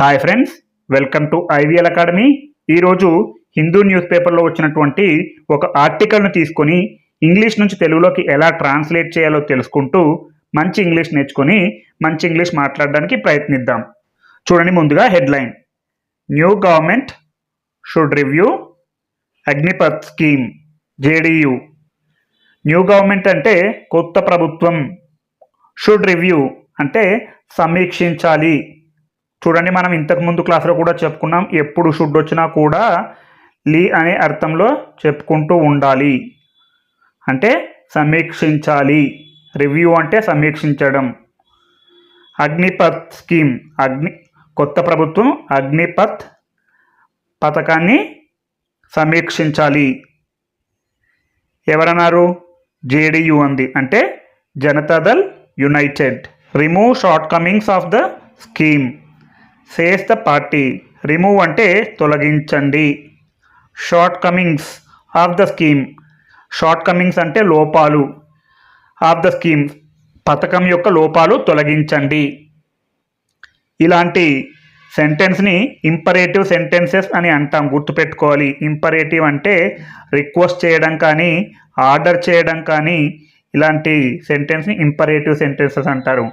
Hi friends welcome to IVL academy. ఈరోజు Hindu news పేపర్లో వచ్చినటువంటి ఒక ఆర్టికల్ను తీసుకొని ఇంగ్లీష్ నుంచి తెలుగులోకి ఎలా ట్రాన్స్లేట్ చేయాలో తెలుసుకుంటూ మంచి ఇంగ్లీష్ నేర్చుకొని మంచి ఇంగ్లీష్ మాట్లాడడానికి ప్రయత్నిద్దాం. చూడండి ముందుగా headline. New government should review Agnipath scheme JDU. New government అంటే కొత్త ప్రభుత్వం. షుడ్ రివ్యూ అంటే సమీక్షించాలి. చూడండి మనం ఇంతకు ముందు క్లాస్లో కూడా చెప్పుకున్నాం ఎప్పుడు షుడ్ వచ్చినా కూడా లీ అనే అర్థంలో చెప్పుకుంటూ ఉండాలి. అంటే సమీక్షించాలి. రివ్యూ అంటే సమీక్షించడం. అగ్నిపత్ స్కీమ్ అగ్ని కొత్త ప్రభుత్వం అగ్నిపత్ పథకాన్ని సమీక్షించాలి. ఎవరన్నారు? జేడీయూ అంది. అంటే Janata Dal united. Remove shortcomings of the scheme. Says the party. Remove అంటే తొలగించండి. Shortcomings of the scheme. Shortcomings అంటే లోపాలు. Of the scheme. పథకం యొక్క లోపాలు తొలగించండి. ఇలాంటి సెంటెన్స్ని ఇంపరేటివ్ సెంటెన్సెస్ అని అంటాం. గుర్తుపెట్టుకోవాలి. ఇంపరేటివ్ అంటే రిక్వెస్ట్ చేయడం కానీ ఆర్డర్ చేయడం కానీ ఇలాంటి సెంటెన్స్ని ఇంపరేటివ్ సెంటెన్సెస్ అంటారు.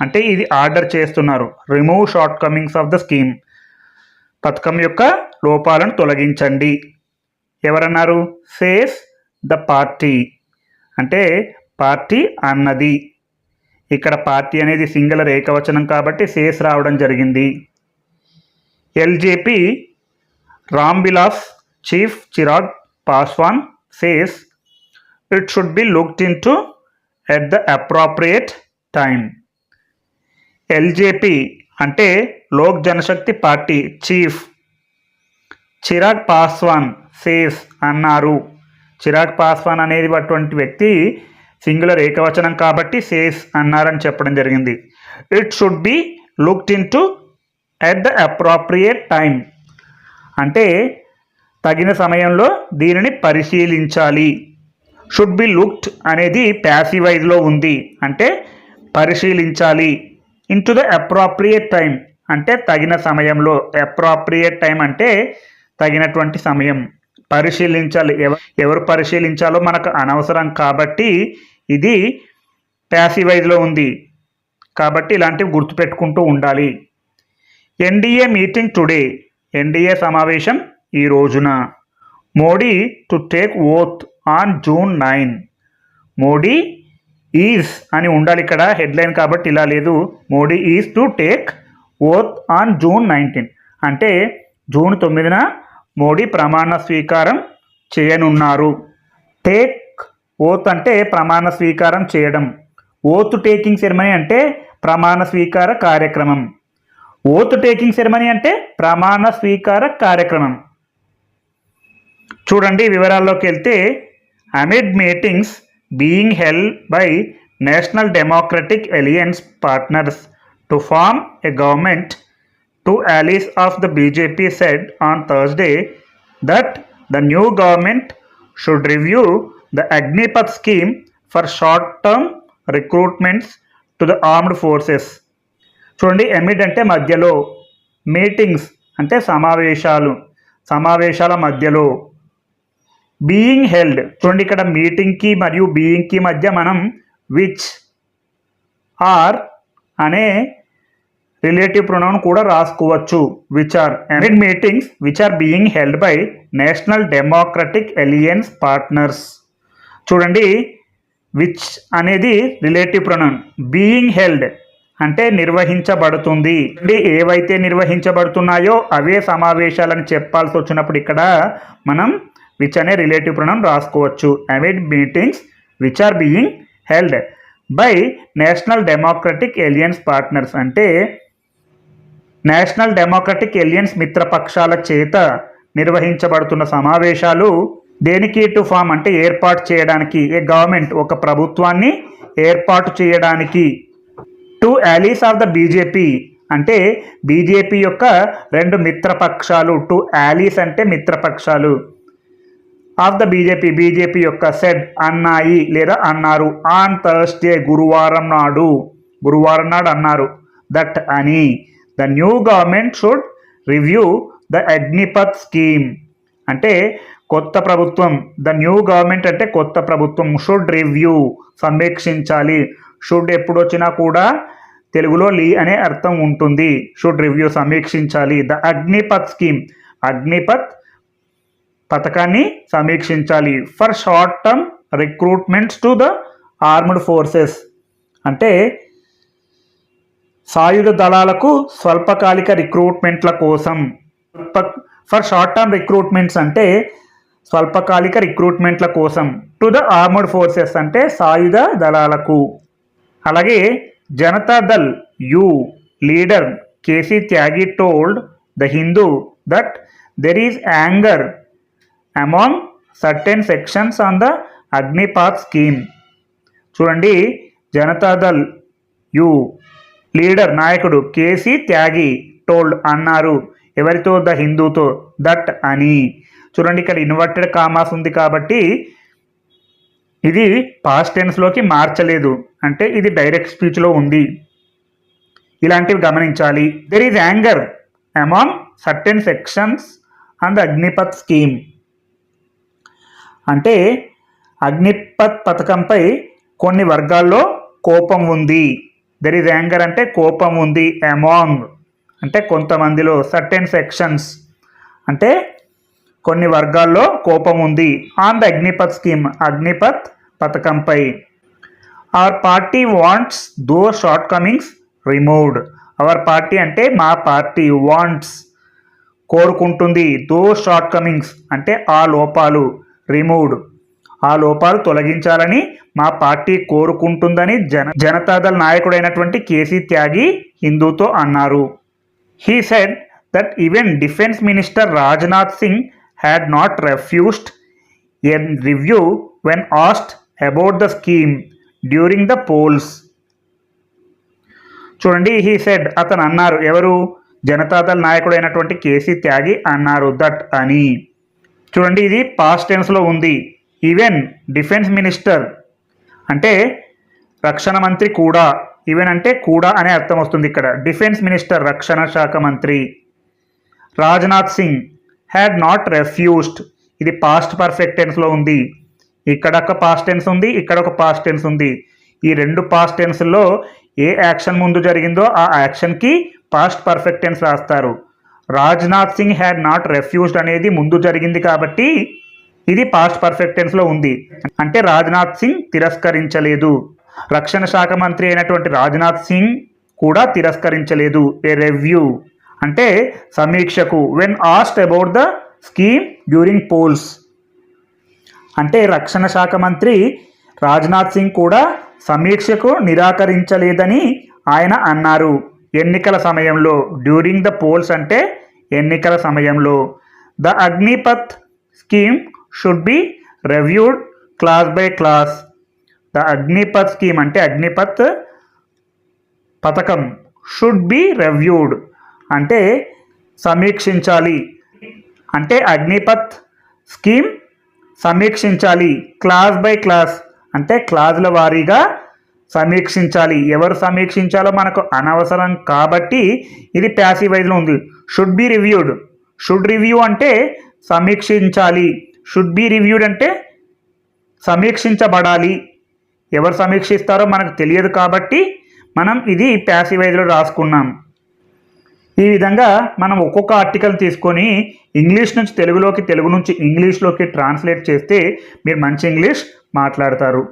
అంటే ఇది ఆర్డర్ చేస్తున్నారు. Remove shortcomings of the scheme పథకం యొక్క లోపాలను తొలగించండి. ఎవరన్నారు? సేస్ ద పార్టీ అంటే పార్టీ అన్నది. ఇక్కడ పార్టీ అనేది సింగులర్ ఏకవచనం కాబట్టి సేస్ రావడం జరిగింది. LJP Ram Vilas chief Chirag Paswan says it should be looked into at the appropriate time LJP అంటే Lok Janshakti party chief. Chirag Paswan says అన్నారు. చిరాగ్ పాస్వాన్ అనేది అటువంటి వ్యక్తి సింగులర్ ఏకవచనం కాబట్టి సేస్ అన్నారని చెప్పడం జరిగింది. It should be looked into at the appropriate time అంటే తగిన సమయంలో దీనిని పరిశీలించాలి. షుడ్ బి లుక్డ్ అనేది ప్యాసివైజ్లో ఉంది. అంటే పరిశీలించాలి. ఇంటు ద అప్రాప్రియేట్ టైం అంటే తగిన సమయంలో. అప్రాప్రియేట్ టైం అంటే తగినటువంటి సమయం. పరిశీలించాలి. ఎవరు పరిశీలించాలో మనకు అనవసరం కాబట్టి ఇది ప్యాసివైజ్లో ఉంది. కాబట్టి ఇలాంటివి గుర్తుపెట్టుకుంటూ ఉండాలి. ఎన్డీఏ మీటింగ్ టుడే ఎన్డీఏ సమావేశం ఈ రోజున. Modi to take oath on June nine Modi is అని ఉండాలి ఇక్కడ హెడ్లైన్ కాబట్టి ఇలా లేదు. Modi is to take oath on June nineteen అంటే జూన్ తొమ్మిదిన మోడీ ప్రమాణ స్వీకారం చేయనున్నారు. టేక్ ఓత్ అంటే ప్రమాణ స్వీకారం చేయడం. ఓత్ టేకింగ్ సెరమనీ అంటే ప్రమాణ స్వీకార కార్యక్రమం. ఓత్ టేకింగ్ సెరమనీ అంటే ప్రమాణ స్వీకార కార్యక్రమం. చూడండి వివరాల్లోకి వెళ్తే amid meetings being held by national democratic alliance partners to form a government two allies of the BJP said on Thursday that the new government should review the Agnipath scheme for short term recruitments to the armed forces. చూడండి amid అంటే మధ్యలో meetings అంటే సమావేశాలు సమావేశాల మధ్యలో being held చూడండి ఇక్కడ మీటింగ్కి మరియు బీయింగ్కి మధ్య మనం విచ్ ఆర్ అనే రిలేటివ్ ప్రొనౌన్ కూడా రాసుకోవచ్చు. Which are amid meetings which are being held by national democratic alliance partners చూడండి విచ్ అనేది రిలేటివ్ ప్రొనౌన్ బీయింగ్ హెల్డ్ అంటే నిర్వహించబడుతుంది. అంటే ఏవైతే నిర్వహించబడుతున్నాయో అవే సమావేశాలని చెప్పాల్సి వచ్చినప్పుడు ఇక్కడ మనం విచ్ అనే రిలేటివ్ ప్రొనౌన్ రాసుకోవచ్చు. Amid meetings which are being held by national democratic alliance partners అంటే నేషనల్ డెమోక్రటిక్ ఎలియన్స్ మిత్రపక్షాల చేత నిర్వహించబడుతున్న సమావేశాలు దేనికి టు ఫామ్ అంటే ఏర్పాటు చేయడానికి ఏ గవర్నమెంట్ ఒక ప్రభుత్వాన్ని ఏర్పాటు చేయడానికి. Two allies of the BJP అంటే బీజేపీ యొక్క రెండు మిత్రపక్షాలు టు యాలీస్ అంటే మిత్రపక్షాలు ఆఫ్ ద బీజేపీ బీజేపీ యొక్క సెడ్ అన్నాయి లేదా అన్నారు. ఆన్ థర్స్డే గురువారం నాడు గురువారం నాడు అన్నారు. దట్ అని. The new government should review the Agnipath scheme. అంటే కొత్త ప్రభుత్వం ద న్యూ గవర్నమెంట్ అంటే కొత్త ప్రభుత్వం షుడ్ రివ్యూ సమీక్షించాలి షుడ్ ఎప్పుడు వచ్చినా కూడా తెలుగులో లీ అనే అర్థం ఉంటుంది. షుడ్ రివ్యూ సమీక్షించాలి ద అగ్నిపత్ స్కీమ్. అగ్నిపత్ పథకాన్ని సమీక్షించాలి. For short term recruitments to the armed forces అంటే సాయుధ దళాలకు స్వల్పకాలిక రిక్రూట్మెంట్ల కోసం. ఫర్ షార్ట్ టర్మ్ రిక్రూట్మెంట్స్ అంటే స్వల్పకాలిక రిక్రూట్మెంట్ల కోసం. టు ద ఆర్మడ్ ఫోర్సెస్ అంటే సాయుధ దళాలకు. అలాగే Janata Dal U leader KC Tyagi told the Hindu that there is anger among certain sections on the Agnipath scheme చూడండి జనతాదల్ యు లీడర్ నాయకుడు కేసీ త్యాగి టోల్డ్ అన్నారు. ఎవరితో? ద హిందూతో. దట్ అని. చూడండి ఇక్కడ ఇన్వర్టెడ్ కామాస్ ఉంది కాబట్టి ఇది పాస్ట్ టెన్స్లోకి మార్చలేదు. అంటే ఇది డైరెక్ట్ స్పీచ్లో ఉంది. ఇలాంటివి గమనించాలి. There is anger among certain sections and the Agnipath scheme అంటే అగ్నిపత్ పథకంపై కొన్ని వర్గాల్లో కోపం ఉంది. దెర్ ఈజ్ యాంగర్ అంటే కోపం ఉంది అమాంగ్ అంటే కొంతమందిలో సర్టెన్ సెక్షన్స్ అంటే కొన్ని వర్గాల్లో కోపం ఉంది. On the Agnipath scheme Agnipath పథకంపై our party wants those shortcomings removed our party అంటే మా పార్టీ వాంట్స్ కోరుకుంటుంది దో షార్ట్ కమింగ్స్ అంటే ఆ లోపాలు. రిమూవ్డ్. ఆ లోపాలు తొలగించాలని మా పార్టీ కోరుకుంటుందని జన జనతాదళ నాయకుడైనటువంటి కేసీ త్యాగి హిందూతో అన్నారు. He said that even defence minister Rajnath Singh had not refused an review when asked about the scheme during the polls చూడండి హీ సెడ్ అతను అన్నారు ఎవరు? జనతాదళ నాయకుడైనటువంటి కేసీ త్యాగి అన్నారు దట్ అని. చూడండి ఇది పాస్ట్ టెన్స్లో ఉంది. ఈవెన్ డిఫెన్స్ మినిస్టర్ అంటే రక్షణ మంత్రి కూడా. ఈవెన్ అంటే కూడా అనే అర్థం వస్తుంది ఇక్కడ. డిఫెన్స్ మినిస్టర్ రక్షణ శాఖ మంత్రి. Rajnath Singh had not refused ఇది పాస్ట్ పర్ఫెక్ట్ టెన్స్లో ఉంది. ఇక్కడ ఒక పాస్ట్ టెన్స్ ఉంది ఇక్కడ ఒక పాస్ట్ టెన్స్ ఉంది. ఈ రెండు పాస్ట్ టెన్స్లో ఏ యాక్షన్ ముందు జరిగిందో ఆ యాక్షన్కి పాస్ట్ పర్ఫెక్ట్ టెన్స్ రాస్తారు. Rajnath Singh had not refused అనేది ముందు జరిగింది కాబట్టి ఇది పాస్ట్ పర్ఫెక్ట్ టెన్స్లో ఉంది. అంటే రాజ్నాథ్ సింగ్ తిరస్కరించలేదు. రక్షణ శాఖ మంత్రి అయినటువంటి రాజ్నాథ్ సింగ్ కూడా తిరస్కరించలేదు. ఏ రివ్యూ అంటే సమీక్షకు. When asked about the scheme during polls అంటే రక్షణ శాఖ మంత్రి రాజ్నాథ్ సింగ్ కూడా సమీక్షకు నిరాకరించలేదని ఆయన అన్నారు. ఎన్నికల సమయంలో డ్యూరింగ్ ద పోల్స్ అంటే ఎన్నికల సమయంలో. The Agnipath scheme should be reviewed clause by clause the Agnipath scheme అంటే అగ్నిపత్ పథకం షుడ్ బి రివ్యూడ్ అంటే సమీక్షించాలి. అంటే అగ్నిపత్ స్కీమ్ సమీక్షించాలి. క్లాస్ బై క్లాస్ అంటే క్లాజుల వారీగా సమీక్షించాలి. ఎవరు సమీక్షించాలో మనకు అనవసరం కాబట్టి ఇది ప్యాసివ్ వైజ్లో ఉంది. Should be reviewed should review అంటే సమీక్షించాలి. షుడ్ బి రివ్యూడ్ అంటే సమీక్షించబడాలి. ఎవరు సమీక్షిస్తారో మనకు తెలియదు కాబట్టి మనం ఇది ప్యాసివ్ వైజ్లో రాసుకున్నాం. ఈ విధంగా మనం ఒక్కొక్క ఆర్టికల్ తీసుకొని ఇంగ్లీష్ నుంచి తెలుగులోకి తెలుగు నుంచి ఇంగ్లీష్లోకి ట్రాన్స్లేట్ చేస్తే మీరు మంచి ఇంగ్లీష్ మాట్లాడతారు.